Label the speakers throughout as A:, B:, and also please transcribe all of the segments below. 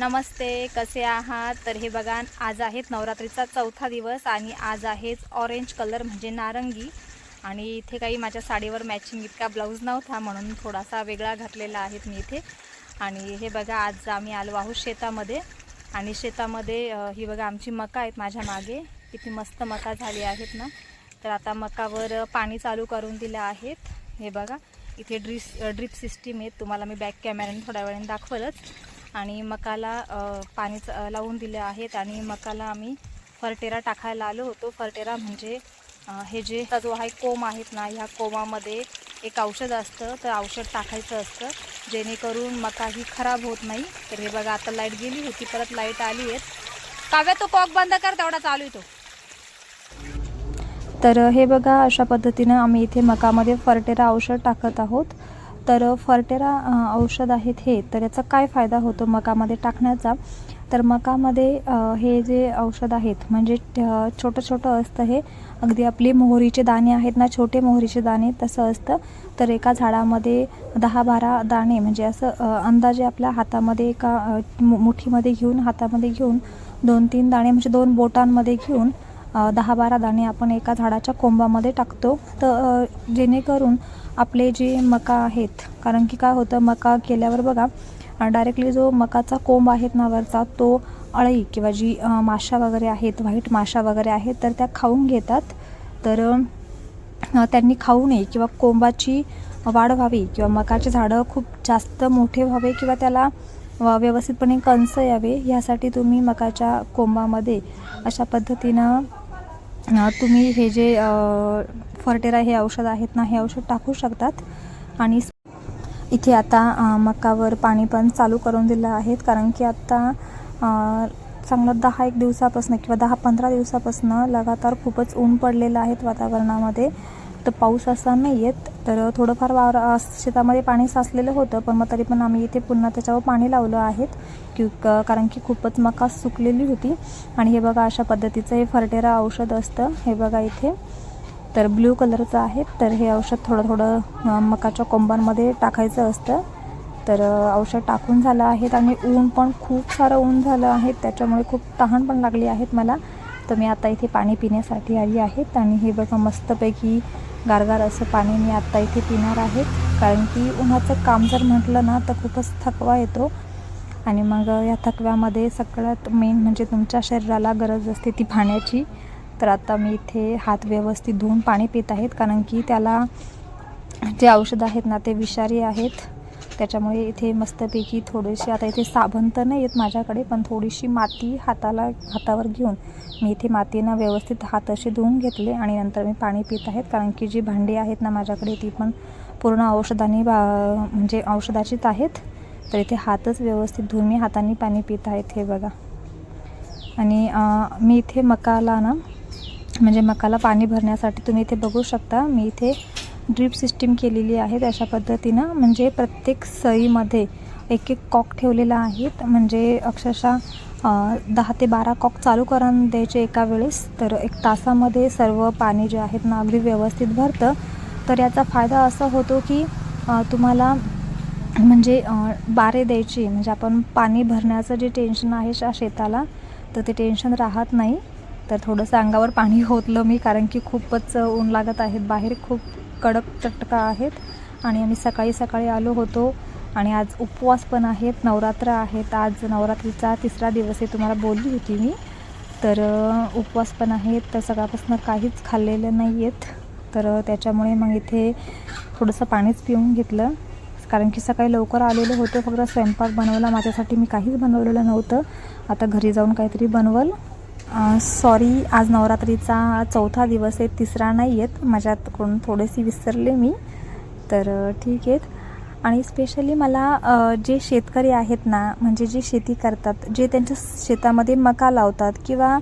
A: नमस्ते कसे आहात? तर हे बघा आज आहेत नवरात्रीचा चौथा दिवस आणि आज आहेच ऑरेंज कलर म्हणजे नारंगी. आणि इथे काही माझ्या साडीवर मॅचिंग इतका ब्लाऊज नव्हता म्हणून थोडासा वेगळा घातलेला आहेत मी इथे. आणि हे बघा आज आम्ही आलो आहोत शेतामध्ये. आणि शेतामध्ये ही बघा आमची मका आहेत माझ्या मागे. किती मस्त मका झाली आहेत ना. तर आता मकावर पाणी चालू करून दिलं आहेत. हे बघा इथे ड्रिस ड्रिप सिस्टीम आहे तुम्हाला मी बॅक कॅमेऱ्याने थोड्या वेळाने दाखवलंच. आणि मकाला पाणी च- लावून दिले आहेत आणि मकाला आम्ही फरटेरा टाकायला आलो होतो. फरटेरा म्हणजे हे जे जो आहे कोंब आहेत ना ह्या कोमामध्ये एक औषध असतं. तर औषध टाकायचं असतं. जेणेकरून मका ही खराब होत नाही. तर हे बघा आता लाइट गेली होती परत लाइट आली आहेत. काव्या तो कॉक बंद कर तेवढा चालू येतो तर हे बघा अशा पद्धतीनं आम्ही इथे मकामध्ये फर्टेरा औषध टाकत आहोत. तर फर्टेरा औषध आहेत हे तर याचा काय फायदा होतो मकामध्ये टाकण्याचा? तर मकामध्ये हे जे औषध आहेत म्हणजे छोटं छोटं असतं हे अगदी आपले मोहरीचे दाणे आहेत ना छोटे मोहरीचे दाणे तसं असतं. तर एका झाडामध्ये दहा बारा दाणे म्हणजे असं अंदाजे आपल्या हातामध्ये एका मु- मुठीमध्ये घेऊन हातामध्ये घेऊन दोन तीन दाणे म्हणजे दोन बोटांमध्ये घेऊन दहा बारा दाणे आपण एका झाडाच्या कोंबामध्ये टाकतो. तर जेणेकरून आपले जे मका आहेत कारण की काय होतं मका केल्यावर बघा डायरेक्टली जो मकाचा कोंब आहेत ना वरचा तो अळी किंवा जी माशा वगैरे आहेत व्हाईट माशा वगैरे आहेत तर त्या खाऊन घेतात. तर त्यांनी खाऊ नये किंवा कोंबाची वाढ व्हावी किंवा मकाचे झाडं खूप जास्त मोठे व्हावे किंवा त्याला व- व्यवस्थितपणे कंस यावे ह्यासाठी तुम्ही मकाच्या कोंबामध्ये अशा पद्धतीनं तुम्ही हे जे फर्टेरा हे औषध आहेत ना हे औषध टाकू शकतात. आणि इथे आता मकावर पाणी पण चालू करून दिलं आहेत. कारण की आता चांगलं दहा एक दिवसापासून किंवा दहा पंधरा दिवसापासून लगातार खूपच ऊन पडलेलं आहेत वातावरणामध्ये. तर पाऊस असा नाही येत तर थोडंफार वावर शेतामध्ये पाणी साचलेलं होतं पण मग तरी पण आम्ही इथे पुन्हा त्याच्यावर पाणी लावलं आहेत की क- कारण की खूपच मका सुकलेली होती. आणि हे बघा अशा पद्धतीचं हे फर्टेरा औषध असतं हे बघा इथे. तर ब्ल्यू कलरचं आहे तर हे औषध थोडं थोडं मकाच्या कोंबांमध्ये टाकायचं असतं. तर औषध टाकून झालं आहेत आणि ऊन पण खूप सारं ऊन झालं आहे त्याच्यामुळे खूप तहान पण लागली आहेत मला. तर मी आता इथे पाणी पिण्यासाठी आली आहेत आणि हे बघा मस्तपैकी गारगार असं पाणी मी आत्ता इथे पिणार आहे. कारण की उन्हाचं काम जर म्हटलं ना तर खूपच थकवा येतो. आणि मग या थकव्यामध्ये सगळ्यात मेन म्हणजे तुमच्या शरीराला गरज असते ती पाण्याची. तर आता मी इथे हात व्यवस्थित धुवून पाणी पित आहेत. कारण की त्याला जे औषधं आहेत ना ते विषारी आहेत. त्याच्यामुळे इथे मस्तपैकी थोडीशी आता इथे साबण तर नाही येत माझ्याकडे पण थोडीशी माती हाताला हातावर घेऊन मी इथे मातीनं व्यवस्थित हात असे धुवून घेतले आणि नंतर मी पाणी पित आहेत. कारण की जी भांडी आहेत ना माझ्याकडे ती पण पूर्ण औषधाने बा म्हणजे औषधाचीच आहेत. तर इथे हातच व्यवस्थित धुवून मी हाताने पाणी पित आहेत हे बघा. आणि मी इथे मकाला ना म्हणजे मकाला पाणी भरण्यासाठी तुम्ही इथे बघू शकता. मी इथे ड्रीप सिस्टीम केलेली आहे अशा पद्धतीनं. म्हणजे प्रत्येक सईमध्ये एक एक कॉक ठेवलेला आहेत. म्हणजे अक्षरशः दहा ते बारा कॉक चालू करून द्यायचे एका वेळेस. तर एक तासामध्ये सर्व पाणी जे आहेत ना अगदी व्यवस्थित भरतं. तर याचा फायदा असा होतो की तुम्हाला म्हणजे बारे द्यायची. म्हणजे आपण पाणी भरण्याचं जे टेन्शन आहे शा शेताला तर ते टेन्शन राहत नाही. तर थोडंसं अंगावर पाणी होतलं मी कारण की खूपच ऊन लागत आहेत बाहेर. खूप कडक चटका आहेत. आणि आम्ही सकाळी सकाळी आलो होतो. आणि आज उपवास पण आहेत नवरात्र आहेत. आज नवरात्रीचा तिसरा दिवस आहे तुम्हाला बोलली होती मी. तर उपवास पण आहेत. तर सकाळपासून काहीच खाल्लेलं नाही आहेत तर त्याच्यामुळे मग इथे थोडंसं पाणीच पिऊन घेतलं. कारण की सकाळी लवकर आलेलं होतं. फक्त स्वयंपाक बनवला. माझ्यासाठी मी काहीच बनवलेलं नव्हतं. आता घरी जाऊन काहीतरी बनवलं. सॉरी आज नवरात्रीचा चौथा दिवस आहे तिसरा नाही आहेत माझ्याकडून थोडेसे विसरले मी. तर ठीक आहेत. आणि स्पेशली मला जे शेतकरी आहेत ना म्हणजे जे शेती करतात जे त्यांच्या शेतामध्ये मका लावतात किंवा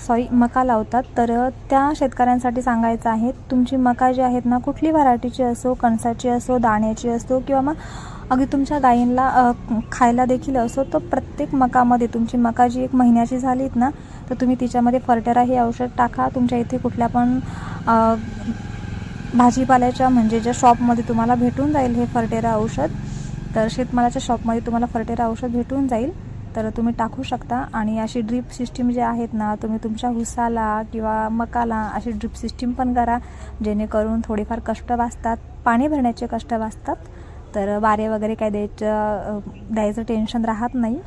A: सॉरी मका लावतात तर त्या शेतकऱ्यांसाठी सांगायचं आहे तुमची मका जी आहेत ना कुठली व्हरायटीची असो कणसाची असो दाण्याची असो किंवा मग अगदी तुमच्या गायींना खायला देखील असो तर प्रत्येक मकामध्ये तुमची मका जी एक महिन्याची झालीत ना तर तुम्ही तिच्यामध्ये फर्टेरा हे औषध टाका. तुमच्या इथे कुठल्या पण भाजीपाल्याच्या म्हणजे ज्या शॉपमध्ये तुम्हाला भेटून जाईल हे फर्टेरा औषध तर शेतमालाच्या शॉपमध्ये तुम्हाला फर्टेरा औषध भेटून जाईल. तर तुम्ही टाकू शकता. आणि अशी ड्रीप सिस्टीम जे आहेत ना तुम्ही तुमच्या हुसाला किंवा मकाला अशी ड्रीप सिस्टीम पण करा जेणेकरून थोडेफार कष्ट वाचतात पाणी भरण्याचे कष्ट वाचतात. तर वारे वगैरे काय द्यायचं द्यायचं टेन्शन राहत नाही.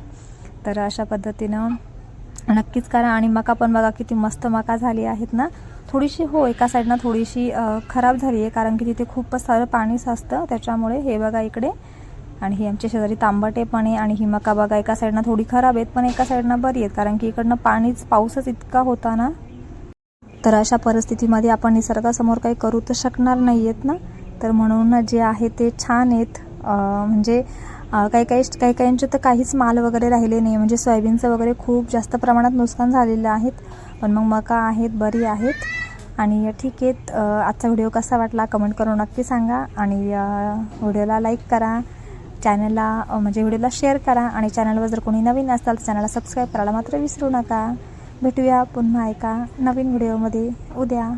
A: तर अशा पद्धतीनं नक्कीच करा. आणि मका पण बघा किती मस्त मका झाली आहेत ना. थोडीशी हो एका साईडनं थोडीशी खराब झाली आहे कारण की तिथे खूपच सारं पाणी साचतं. त्याच्यामुळे हे बघा इकडे. आणि ही आमच्या शेजारी तांबटे पण आहे आणि ही मका बघा एका साईडनं थोडी खराब आहेत पण एका साईडनं बरी आहेत कारण की इकडनं पाणीच पाऊसच इतका होता ना. तर अशा परिस्थितीमध्ये आपण निसर्गासमोर काही करू तर शकणार नाही आहेत ना. तर म्हणून जे आहे ते छान आहेत. म्हणजे काही काही काही काहींचे तर काहीच माल वगैरे राहिले नाही. म्हणजे सोयाबीनचं वगैरे खूप जास्त प्रमाणात नुकसान झालेलं आहेत. पण मग मका आहेत बरी आहेत. आणि ठीक आहेत. आजचा व्हिडिओ कसा वाटला कमेंट करून नक्की सांगा. आणि व्हिडिओला लाईक करा. चॅनलला म्हणजे व्हिडिओला शेअर करा. आणि चॅनलवर जर कोणी नवीन असाल तर चॅनलला सबस्क्राईब करायला मात्र विसरू नका. भेटूया पुन्हा एका नवीन व्हिडिओमध्ये. उद्या.